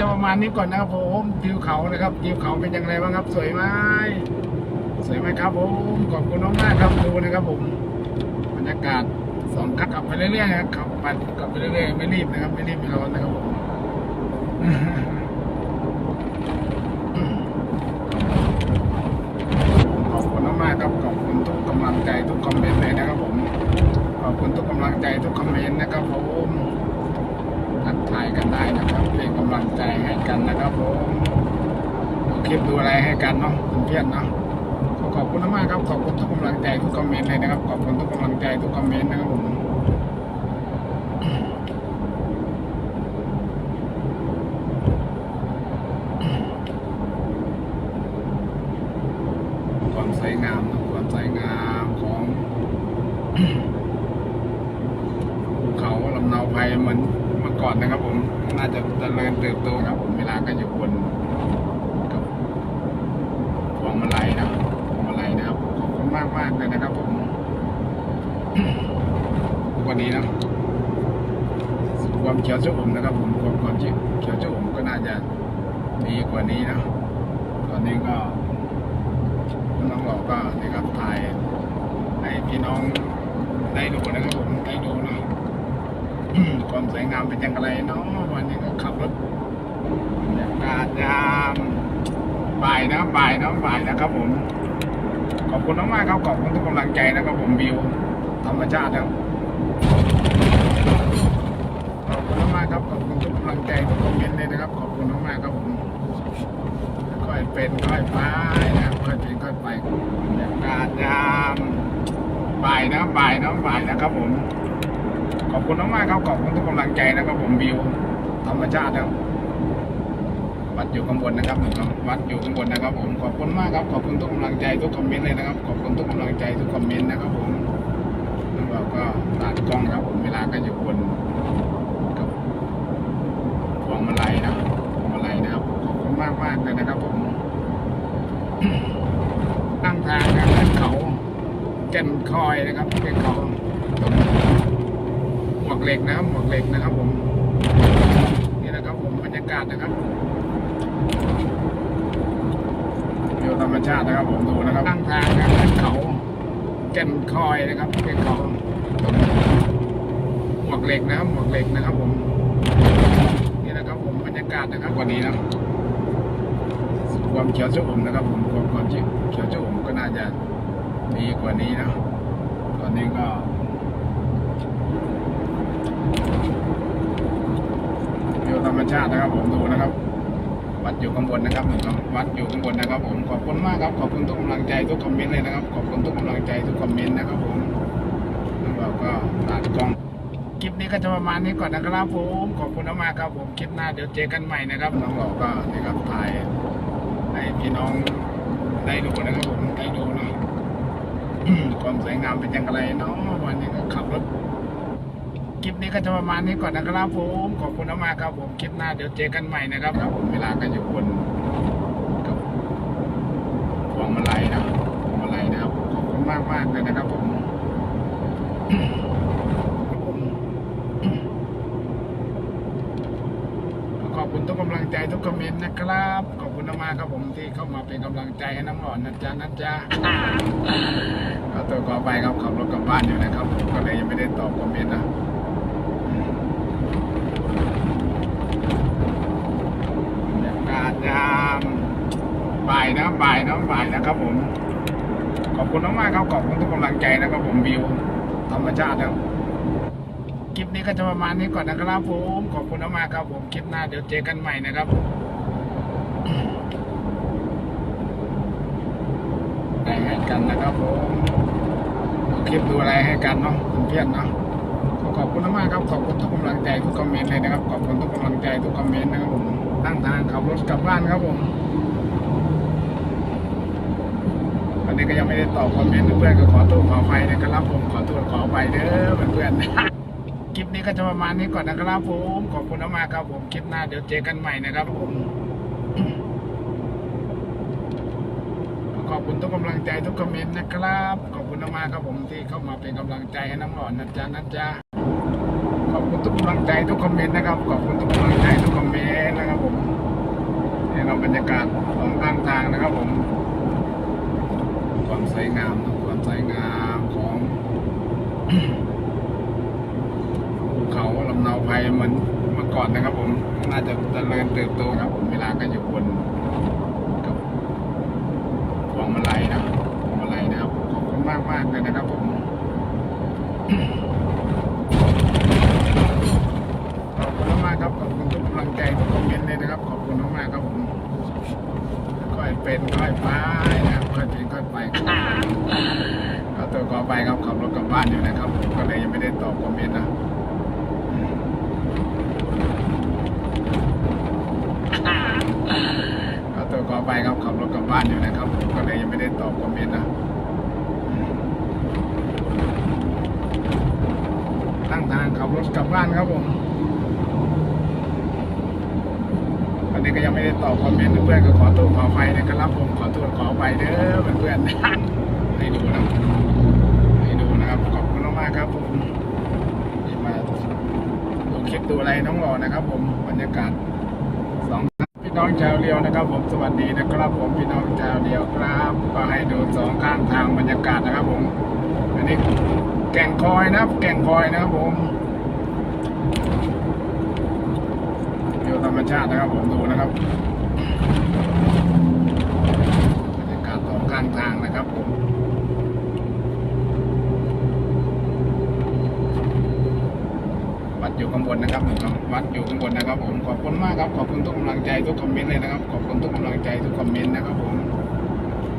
จะประมาณนี้ก่อนนะครับผมทิวเขานะครับทิวเขาเป็นอย่างไรบ้างครับ สวยไหมสวยไหมครับผมขอบคุณมากๆครับดูนะครับผมบรรยากาศสองคักขับไปเรื่อยๆนะครับขับไปขับไปเรื่อยๆไม่รีบนะครับ ไม่รีบไม่ร้อนนะครับผมขอบคุณมากๆครับขอบคุณทุกกำลังใจทุกคอมเมนต์เลยนะครับผมขอบคุณทุกกำลังใจทุกคอมเมนต์นะครับผม ทายกันได้นะครับเป็นกำลังใจให้กันนะครับผมดูคลิปดูอะไรให้กันเนาะเพื่อนๆเนาะขอขอบคุณมากครับขอบคุณทุกกำลังใจทุกคอมเมนต์เลยนะครับขอบคุณทุกกำลังใจทุกคอมเมนต์นะครับผมสวยงามนะความสวยงามของ ภูเขาลำเนาไพรเหมือนเมื่อ ก่อนนะครับ ผมน่าจะเจริญเติบโตครับ ผมเวลาก็อยู่บนกับพวงมาลัยนะพวงมาลัยนะครับขอบคุณมากมากเลยนะครับ ผมวันนี้นะความเขียวชอุ่มนะครับ ผมความความเขียวชอุ่มก็น่าจะดีกว่านี้นะตอนนี้ก็น้องเราก็นะครับถ่ายให้พี่น้องได้ดูนะครับผมได้ดูนะ ความสวยงามเป็นอย่างไรเนาะวันนี้ก็ขับรถบรรยากาศยามบ่ายนะบ่ายนะบ่ายนะครับผมขอบคุณมากๆครับขอบคุณทุกกำลังใจนะครับผมวิวธรรมชาติครับขอบคุณมากครับขอบคุณทุกกำลังใจทุกคอมเมนต์เลยนะครับ ขอบคุณมากๆครับผมค่อยเป็นค่อยไปนะค่อยเป็นค่อยไปบรรยากาศยามบ่ายนะบ่ายนะบ่ายนะครับผม ขอบคุณมากๆครับขอบคุณทุกกำลังใจนะครับผมวิวธรรมชาติครับวัดอยู่ข้างบนนะครับวัดอยู่ข้างบนนะครับ ผมขอบคุณมากครับขอบคุณทุกกำลังใจทุกคอมเมนต์เลยนะครับ ขอบคุณทุกกำลังใจทุกคอมเมนต์นะครับผมแล้วเราก็ตัดกล้องครับผมเวลาก็อยู่บนกับพวงมาลัยนะพวงมาลัยนะครับ ขอบคุณมากมากๆเลยนะครับ ผมตั้งทางนะขึ้นเขาแก่นคอยนะครับเป็นเขา กเหล็กนะครับหมวกเหล็กนะครับผมนี่นะครับผมบรรยากาศนะครับวิวธรรมชาตินะครับผมดูนะครับตั้งทางนะขึ้นเขาแก่นคอยนะครับเป็นเขาหมวกเหล็กนะครับหมวกเหล็กนะครับผมนี่นะครับผมบรรยากาศนะครับวันนี้นะความเขียวชอุ่มนะครับผมความความเขียวชอุ่มก็น่าจะดีกว่านี้นะตอนนี้ก็ วิวธรรม ชาตินะครับผมดูนะครับ วัดอยู่ข้างบนนะครับวัดอยู่ข้างบนนะครับ ผมขอบคุณมากครับขอบคุณทุกกำลังใจทุกคอมเมนต์เลยนะครับ ขอบคุณทุกกำลังใจทุกคอมเมนต์นะครับผมแล้วเราก็ตัดกล้องคลิปนี้ก็จะประมาณนี้ก่อนนะครับผมขอบคุณมากครับผมคลิปหน้าเดี๋ยวเจอกันใหม่นะครับน้องเราก็นะครับถ่ายให้พี่น้องได้ดูนะครับผมได้ดูเนาะความสวยงามเป็นอย่างไรเนาะวันนี้ก็ขับรถ คลิปนี้ก็จะประมาณนี้ก่อนนะครับผมขอบคุณมากๆครับผมคลิปหน้าเดี๋ยวเจอกันใหม่นะครับครับผมเวลาก็อยู่บนกับพวงมาลัยนะพวงมาลัยนะครับขอบคุณมากมากๆเลยนะครับผมขอบคุณทุกกำลังใจทุกคอมเมนต์นะครับ ขอบคุณมากๆครับผมที่เข้ามาเป็นกำลังใจให้น้ำหล่อนนะจ๊ะนะจ๊ะขอตัวขอไปครับขับรถกลับบ้านอยู่นะครับก็เลยยังไม่ได้ตอบคอมเมนต์นะ บรร ยามบ่ายนะบ่ายนะบ่ายนะครับผม ขอบคุณมากๆครับขอบคุณทุกกำลังใจนะครับผมวิวธรรมชาติครับคลิปนี้ก็จะประมาณนี้ก่อนนะครับผมขอบคุณมากๆครับผมคลิปหน้าเดี๋ยวเจอกันใหม่นะครับได้ให้กันนะครับผมคลิปดูอะไรให้กันเนาะเพื่อนเนาะขอขอบคุณมากครับขอบคุณทุกกำลังใจทุกคอมเมนต์เลยนะครับ ขอบคุณทุกกำลังใจทุกคอมเมนต์นะครับผม ตั้งทางขับรถกลับบ้านครับผมวันนี้ก็ยังไม่ได้ตอบคอมเมนต์เพื่อนก็ขอตัวขอไปนะครับผมขอตัวขอไปเด้อเพื่อนๆคลิปนี้ก็จะประมาณนี้ก่อนนะครับผมขอบคุณมากครับผมคลิปหน้าเดี๋ยวเจอกันใหม่นะครับผมขอบคุณทุกกำลังใจทุกคอมเมนต์นะครับ ขอบคุณมากครับผมที่เข้ามาเป็นกำลังใจให้น้ำหล่อนนะจ๊ะนะจ๊ะขอบคุณทุกกำลังใจทุกคอมเมนต์นะครับ ขอบคุณทุกกำลังใจทุกคอมเมนต์ นะครับบรรยากาศสองข้างทางนะครับผมความสวยงามความสวยงามของภูเขาลำเนาไพเหมือนเมื่อก่อนนะครับ ผมน่าจะเจริญเติบโตครับผมเวลาก็อยู่บนกับพวงมาลัยนะครับพวงมาลัยนะครับขอบคุณมากมากเลยนะครับ ผม ขอบคุณมากๆครับขอบคุณทุกกำลังใจทุกคอมเมนต์เลยนะครับ ขอบคุณมากๆครับผมค่อยเป็นค่อยไปนะครับค่อยเป็นค่อยไปขอตัวขอไปครับขับรถกลับบ้านอยู่นะครับผมก็เลยยังไม่ได้ตอบคอมเมนต์นะข อตัวขอไปครับขับรถกลับบ้านอยู่นะครับผมก็เลยยังไม่ได้ตอบคอมเมนต์นะตั้งทางขับรถกลับบ้านครับผมวันนี้ก็ยังไม่ได้ตอบคอมเมนต์เพื่อนก็ขอตัวขอไปนะครับผมขอตัวขอไปเด้อเพื่อนๆให้ดูนะให้ดูนะครับขอบคุณมากๆครับผมที่มาดูคลิปดูอะไรน้องหล่อนะครับ ผมบรรยากาศ น้องชาวเรียวนะครับ ผมสวัสดีนะครับ ผมพี่น้องชาวเรียวครับ ก็ให้ดูสองข้างทางบรรยากาศนะครับ ผม อันนี้แก่งคอยนะครับ แก่งคอยนะครับ ผมวิวธรรมชาตินะครับ ผมดูนะครับบรรยากาศสองข้างทางนะครับ ผม ดอยู่ข้างบนนะครับวัดอยู่ข้างบนนะครับ ผมขอบคุณมากครับขอบคุณทุกกำลังใจทุกคอมเมนต์เลยนะครับ ขอบคุณทุกกำลังใจทุกคอมเมนต์นะครับ ผม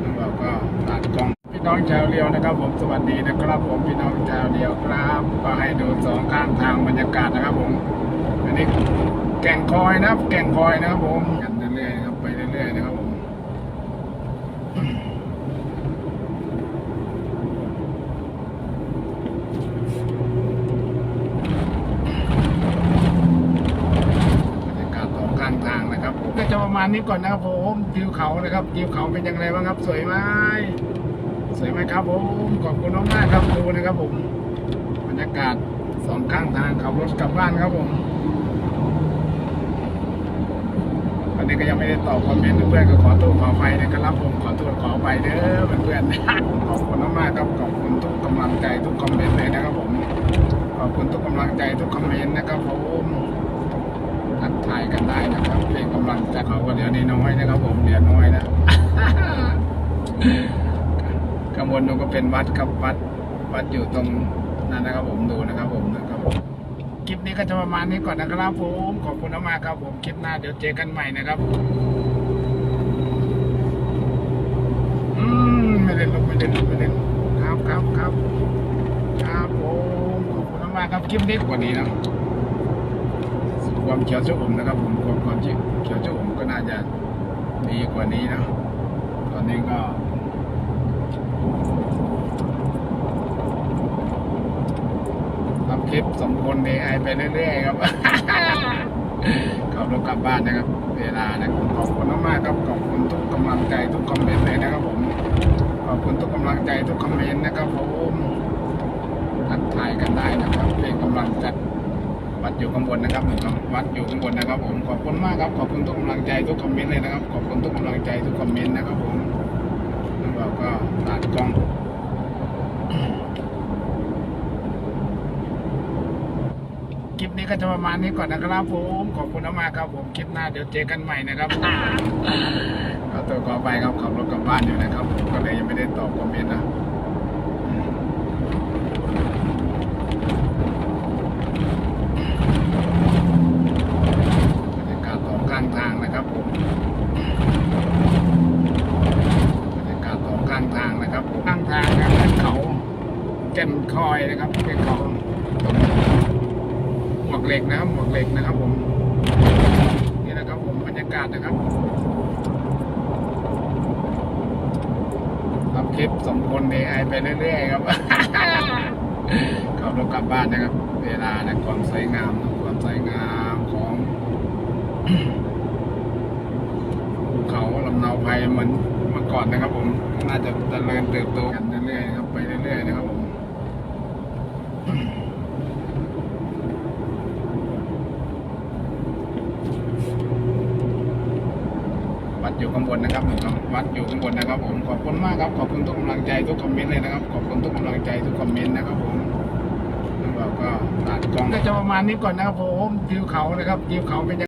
แล้วเราก็ตัดกล้องพี่น้องชาวเรียวนะครับ ผมสวัสดีนะครับ ผมพี่น้องชาวเรียวครับ ก็ให้ดูสองข้างทางบรรยากาศนะครับ ผมอันนี้แก่งคอยนะครับ แก่งคอยนะครับ ผมกันเรื่อยๆนะครับไปเรื่อยๆนะครับผมบรรยากาศสองข้างทางนะครับผมก็จะประมาณ นี้ก่อนนะครับผมทิวเขานะครับทิวเขาเป็นยังไงบ้างครับ สวยไหมสวยไหมครับผมขอบคุณมากๆครับดูนะครับผมบรรยากาศสองข้างทางขับรถกลับบ้านครับผมวันนี้ก็ยังไม่ได้ตอบคอมเมนต์เพื่อนก็ขอตัวขอไปนะครับผมขอตัวขอไปเด้อเพื่อนๆขอบคุณมากๆครับขอบคุณทุกกำลังใจทุกคอมเมนต์เลยนะครับผมขอบคุณทุกกำลังใจทุกคอมเมนต์นะครับผม ทักทายกันได้นะครับเป็นกำลังใจเขาก็เดี๋ยวนี้น้อยนะครับผมเดี๋ยวน้อยนะข้างบนนู้นก็เป็นวัดครับวัดวัดอยู่ตรงนั้นนะครับ ผมดูนะครับ ผมนะครับผมคลิปนี้ก็จะประมาณนี้ก่อนนะครับผมขอบคุณมากครับผมคลิปหน้าเดี๋ยวเจอกันใหม่นะครับอืมไม่เล่นลูกไม่เล่นลูกไม่เล่นครับครับครับครับผมขอบคุณมากครับคลิปนี้กว่านี้นะ ความเขียวชอุ่มนะครับผมความความเขียวชอุ่มก็น่าจะดีกว่านี้นะตอนนี้ก็ทำคลิปสมคนเอไอไปเรื่อยๆครับขับรถกลับบ้านนะครับ เวลานะขอบคุณมากๆครับขอบคุณทุกกำลังใจทุกคอมเมนต์เลยนะครับผมขอบคุณทุกกำลังใจทุกคอมเมนต์นะครับผมทักทายกันได้นะครับเป็นกำลังใจ วัดอยู่ข้างบนนะครับวัดอยู่ข้างบนนะครับ ผมขอบคุณมากครับขอบคุณทุกกำลังใจทุกคอมเมนต์เลยนะครับขอบคุณทุกกำลังใจทุกคอมเมนต์นะครับ ผมแล้วเราก็ตัดกล้องคลิปนี้ก็จะประมาณนี้ก่อนนะครับผมขอบคุณมากๆครับ ผมคลิปหน้าเดี๋ยวเจอกันใหม่นะครับขอตัวขอไปครับขับรถกลับบ้านอยู่นะครับผมก็เลยยังไม่ได้ตอบคอมเมนต์นะบรรยากาศสองข้างทางนะครับผมบรรยากาศสองข้างทางนะครับผมข้างทางนะครับเขาแก่น คอยนะครับเป็นขาตรงหมวกเหล็กนะครับหมวกเหล็กนะครับผมนี่นะครับผมบรรยากาศนะครับทำคลิปสมคนเอไอไปเรื่อยๆครับขับรถกลับบ้านนะครับ เวลานะความสวยงามความสวยงามของภูเขาลำเนาไพเหมือนเมื่อก่อนนะครับ ผมน่าจะเจริญเติบโตกันเรื่อยๆครับไปเรื่อยๆนะครับ วัดอยู่ข้างบนนะครับวัดอยู่ข้างบนนะครับ ผมขอบคุณมากครับ ขอบคุณทุกกำลังใจทุกคอมเมนต์เลยนะครับ ขอบคุณทุกกำลังใจทุกคอมเมนต์นะครับผมแล้วเราก็ตัดกล้องก็จะประมาณนี้ก่อนนะครับผมทิวเขานะครับทิวเขาเป็น